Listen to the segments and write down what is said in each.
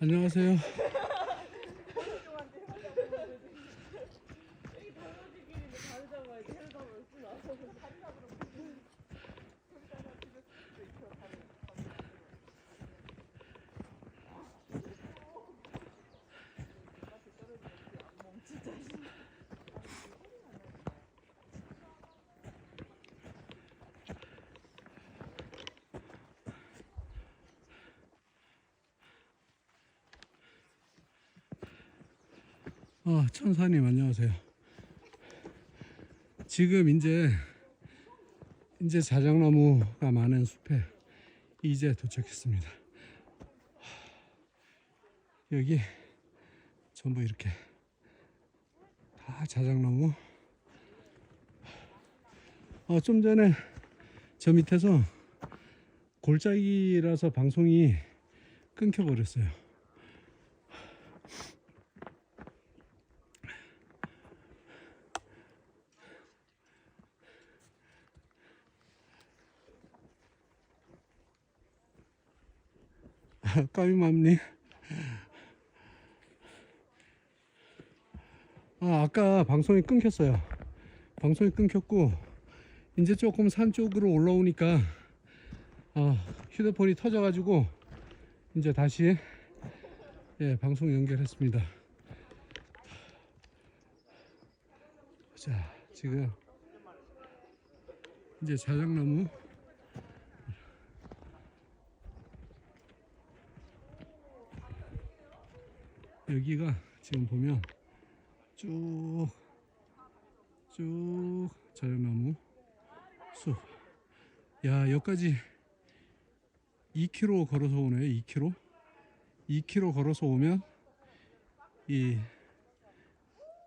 안녕하세요. 아, 천사님 안녕하세요. 지금 이제 이제 자작나무가 많은 숲에 이제 도착했습니다. 여기 전부 이렇게 다 자작나무. 어, 좀 전에 저 밑에서 골짜기라서 방송이 끊겨 버렸어요. 까미맘님. 아, 아까 방송이 끊겼어요. 방송이 끊겼고, 이제 조금 산 쪽으로 올라오니까, 아, 휴대폰이 터져 가지고, 이제 다시, 예, 방송 연결했습니다. 자, 지금, 이제 자작나무, 여기가 지금 보면 쭉, 쭉 자작나무 숲. 야, 여기까지 2km 걸어서 오네요. 2km. 2km 걸어서 오면 이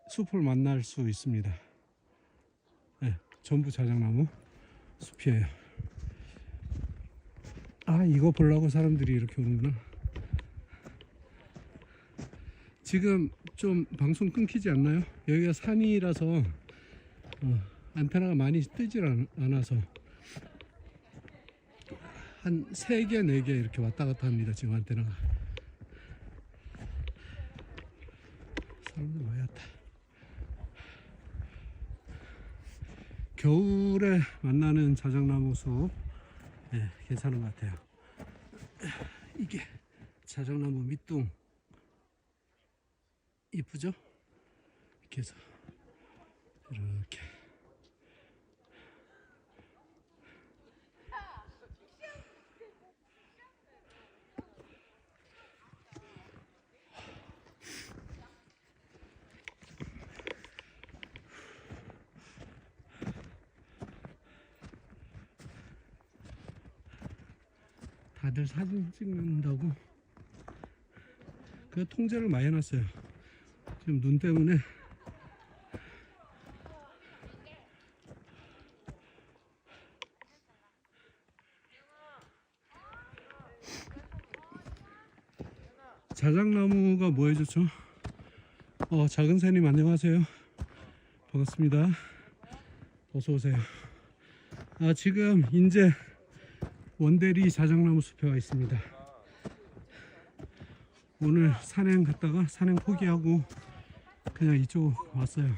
숲을 만날 수 있습니다. 네, 전부 자작나무 숲이에요. 아, 이거 보려고 사람들이 이렇게 오는구나. 지금 좀 방송 끊기지 않나요? 여기가 산이라서 어, 안테나가 많이 뜨질 않, 않아서 한 3개, 4개 이렇게 왔다 갔다 합니다. 지금 안테나가. 사람들 많이 왔다. 겨울에 만나는 자작나무 숲 네, 괜찮은 것 같아요. 이게 자작나무 밑둥 이쁘죠? 이렇게 해서 이렇게. 다들 사진 찍는다고? 그 통제를 많이 해놨어요 지금 눈 때문에 자작나무가 뭐 해줬죠? 어, 작은 새님 안녕하세요. 반갑습니다. 어서 오세요. 아, 지금 이제 원대리 자작나무 숲에 와 있습니다. 오늘 산행 갔다가 산행 포기하고 그냥 이쪽 왔어요.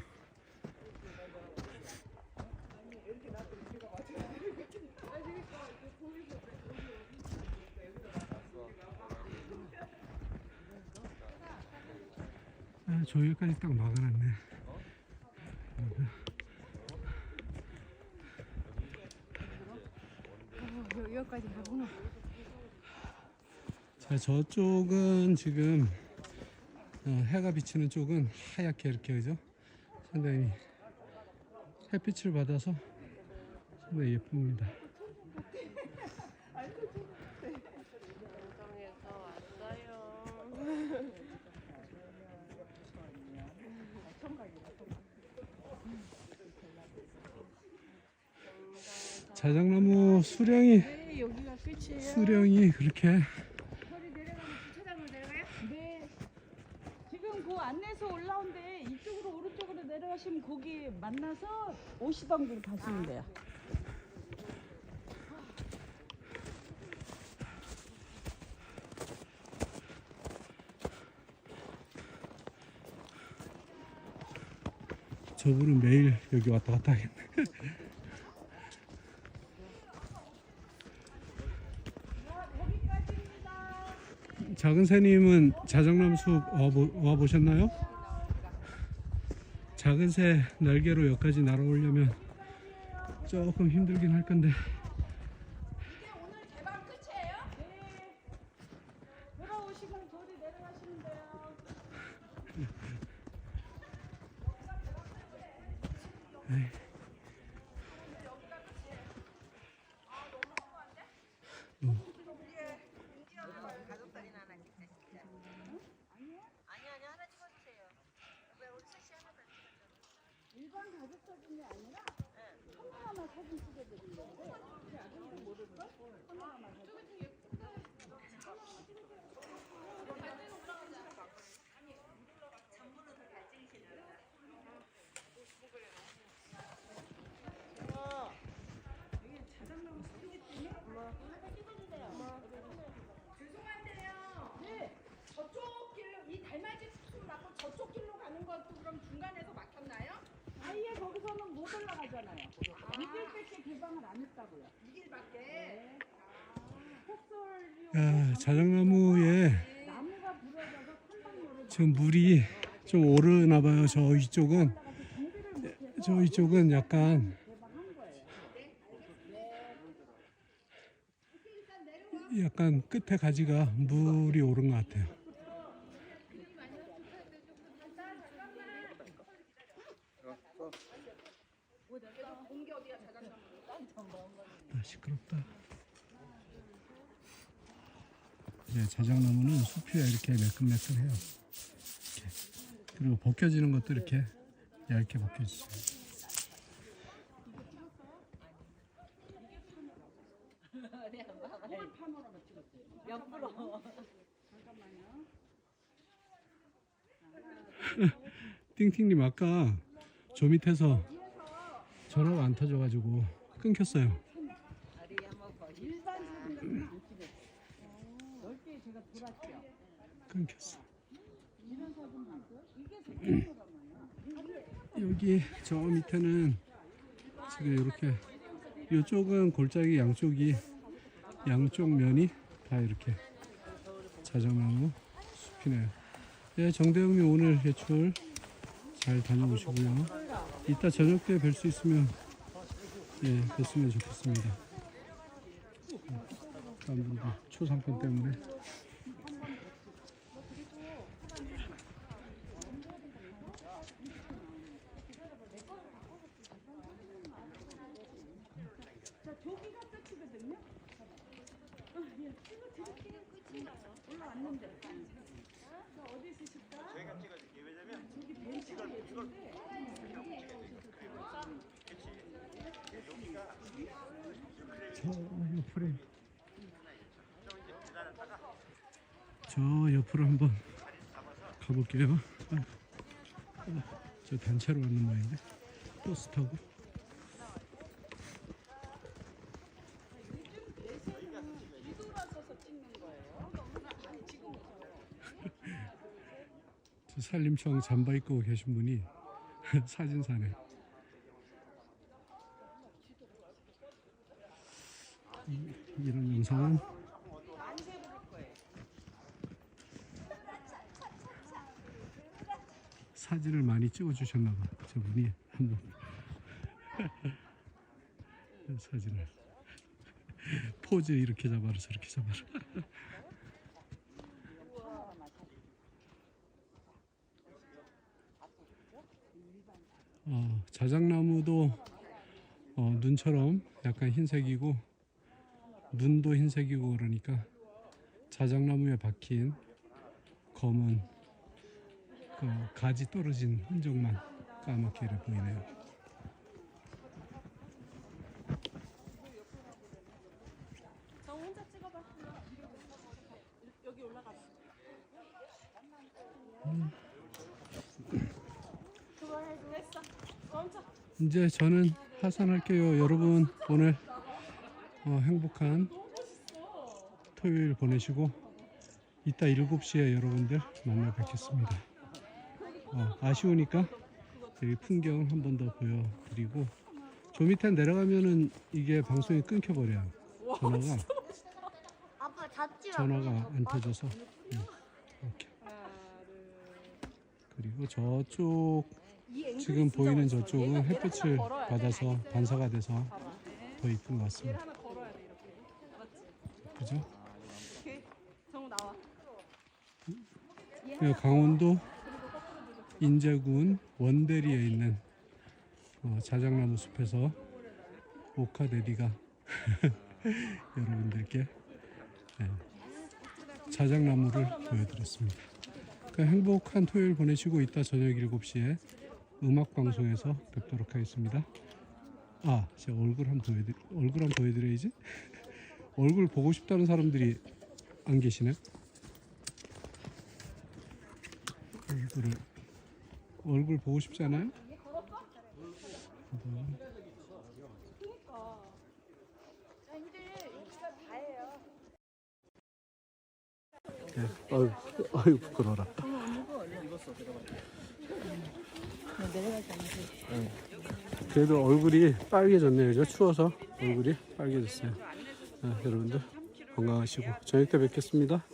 아, 저기까지 딱 막아놨네. 어, 여기까지 가구나. 자, 저쪽은 지금 어, 해가 비치는 쪽은 하얗게 이렇게 그죠? 상당히 햇빛을 받아서 상당히 예쁩니다. 자작나무 수령이 네. 수령이 그렇게 내려가시면 거기 만나서 오시던 길 가시면 돼요. 저분은 매일 여기 왔다 갔다 하겠네. 작은 새님은 자작나무 숲 와보, 와보셨나요? 작은 새 날개로 여기까지 날아오려면 조금 힘들긴 할 건데 오늘 대박 끝이에요? 네. 돌아오시면 돌이 내려가시면 돼요. 아니 아니 하나 찍어주세요. 왜 우리 셋이 하나 더 일반 가족 사진이 아니라 하나하나 사진 찍어드린 건데 아들도 모를걸? 하나하나 사진. 네, 저쪽 길로 이 달맞이 숲 맞고 저쪽 길로 가는 것도 그럼 중간에서 막혔나요? 아예 거기서는 못 올라가잖아요. 이길 때께 개방을 안 했다고요. 이 길밖에. 폭설이 야, 자작나무에 지금 물이 좀 오르나 봐요. 저 못해서 저 위쪽은 약간. 약간 끝에 가지가 물이 오른 것 같아요. 아, 시끄럽다. 이제 자작나무는 숲이 이렇게 매끈매끈해요. 이렇게. 그리고 벗겨지는 것도 이렇게 얇게 벗겨지죠. 띵띵님 아까 저 밑에서 전화가 안 터져가지고 끊겼어요. 끊겼어. 여기 저 밑에는 지금 이렇게 이쪽은 골짜기 양쪽이 양쪽 면이 다 이렇게 자작나무 숲이네요. 예, 정대영님 오늘 외출 잘 다녀오시고요. 이따 저녁 때 뵐 수 있으면 예, 뵀으면 좋겠습니다. 아무래도 초상권 때문에 자, 저기가 끝이거든요. 아, 예, 이거 저기가 끝이라고. 올라왔는데. 자, 어디 있으실까? 제가 찍어줄게요. 왜냐면 저기 벤치가 예쁜데. 저 옆으로 저 옆으로 한번 가볼게요. 아, 저 단체로 왔는 모양인데 버스 타고 산림청 잠바 입고 계신 분이 사진사네. 이- 영상은 사진을 많이 찍어주셨나 봐. 저분이 한번 사진을 포즈 이렇게 잡아라 저렇게 잡아라. 어, 자작나무도 어, 눈처럼 약간 흰색이고 눈도 흰색이고 그러니까 자작나무에 박힌 검은 그 가지 떨어진 흔적만 까맣게 이렇게 보이네요. 멈춰. 이제 저는 하산할게요. 여러분 오늘 어, 행복한 토요일 보내시고 이따 7시에 여러분들 만나 뵙겠습니다. 어, 아쉬우니까 여기 풍경 한 번 더 보여드리고 저 밑에 내려가면은 이게 방송이 끊겨버려요. 전화가 아빠 잡지 마. 전화가 안 터져서 음, 이렇게 그리고 저쪽 지금 보이는 저쪽은 햇빛을 받아서 반사가 돼서 더 이쁜 것 같습니다. 나와. 그 강원도 인제군 원대리에 있는 어, 자작나무 숲에서 오카데리가 여러분들께 네, 자작나무를 보여드렸습니다. 그 행복한 토요일 보내시고 이따 저녁 7시에 음악 방송에서 뵙도록 하겠습니다. 아, 제 얼굴 한번 보여드 얼굴 한번 보여드려야지. 얼굴 보고 싶다는 사람들이 안 계시네. 얼굴을 얼굴 보고 싶지 않아요? 네. 아유, 아유 부끄러워라. 네. 그래도 얼굴이 빨개졌네요. 저 추워서 얼굴이 빨개졌어요. 네, 여러분들 건강하시고 저녁 때 뵙겠습니다.